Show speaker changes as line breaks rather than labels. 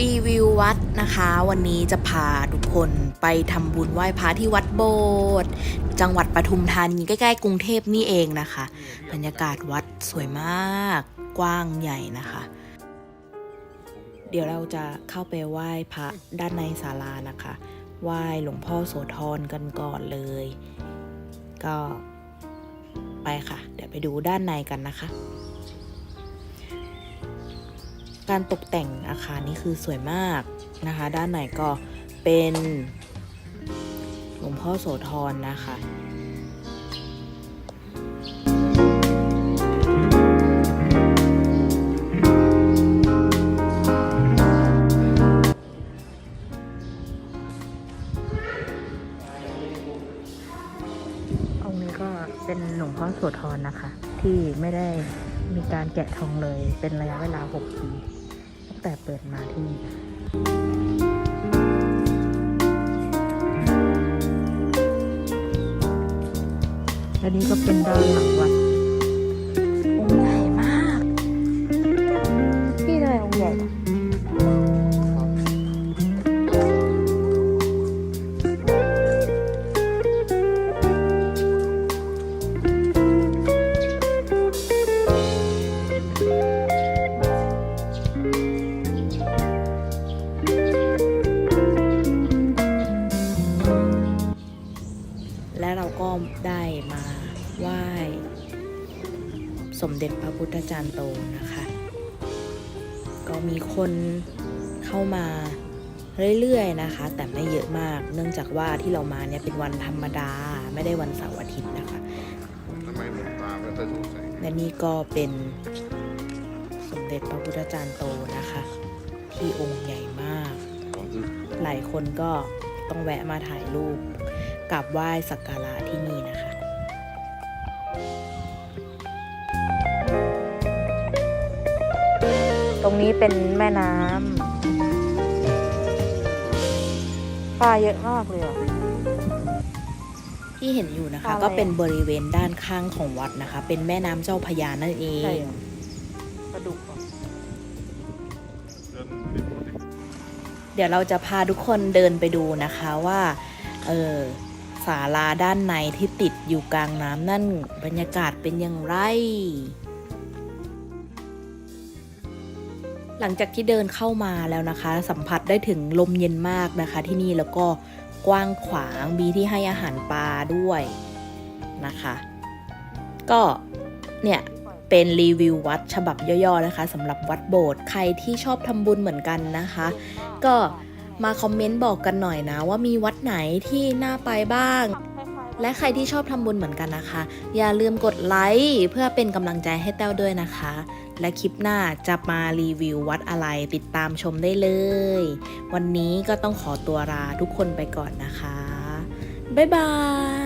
รีวิววัดนะคะ วันนี้จะพาทุกคนไปทำบุญไหว้พระที่วัดโบสถ์จังหวัดปทุมธานีใกล้ๆกรุงเทพนี่เองนะคะ บรรยากาศวัดสวยมาก กว้างใหญ่นะคะ เดี๋ยวเราจะเข้าไปไหว้พระด้านในศาลานะคะ ไหว้หลวงพ่อโสธรกันก่อนเลย ก็ไปค่ะ เดี๋ยวไปดูด้านในกันนะคะ การตกแต่งอาคารนี่คือสวยมากนะคะ ด้านในก็เป็นหลวงพ่อโสธรนะคะองค์นี้ก็เป็นหลวงพ่อโสธรนะคะ ที่ไม่ได้ มีการแกะทองเลยเป็นระยะเวลา 6 ปีตั้งแต่เปิดมาที่นี่และนี่ก็เป็นด้านหลังวัด ได้มาไหว้สมเด็จพระพุทธจารย์โตนะคะ ก็มีคนเข้ามาเรื่อยๆนะคะ แต่ไม่เยอะมาก เนื่องจากว่าที่เรามาเนี่ยเป็นวันธรรมดาไม่ได้วันเสาร์อาทิตย์นะคะ
ทำไมหลวงตาไม่ค่อยสงสัย
และนี่ก็เป็นสมเด็จพระพุทธจารย์โตนะคะ ที่องค์ใหญ่มาก
ของคือ
หลายคนก็ต้องแวะมาถ่ายรูป กราบไหว้สักการะที่นี่นะคะ ตรงนี้เป็นแม่น้ำปลาเยอะมากเลยที่เห็นอยู่นะคะ
ปลาอะไร
ก็เป็นบริเวณด้านข้างของวัดนะคะ เป็นแม่น้ำเจ้าพระยานั่นเอ
ใช่
ง
กระดูกเหรอ
เรื่องไม่ปกติ
เดี๋ยวเราจะพาทุกคนเดินไปดูนะคะว่า เออ ศาลาด้านในที่ติดอยู่กลางน้ำนั่น บรรยากาศเป็นอย่างไร หลังจากที่เดินเข้ามาแล้วนะคะ สัมผัสได้ถึงลมเย็นมากนะคะ ที่นี่แล้วก็กว้างขวางมีที่ให้อาหารปลาด้วยนะคะ ก็เนี่ยเป็นรีวิววัดฉบับย่อๆนะคะสำหรับวัดโบสถ์ใครที่ชอบทำบุญเหมือนกันนะคะ ก็ มาคอมเมนต์บอกกันหน่อยนะ ว่ามีวัดไหนที่น่าไปบ้าง และใครที่ชอบทำบุญเหมือนกันนะคะ อย่าลืมกดไลค์เพื่อเป็นกำลังใจให้แต้วด้วยนะคะ และคลิปหน้าจะมารีวิววัดอะไรติดตามชมได้เลย วันนี้ก็ต้องขอตัวลาทุกคนไปก่อนนะคะ บ๊ายบาย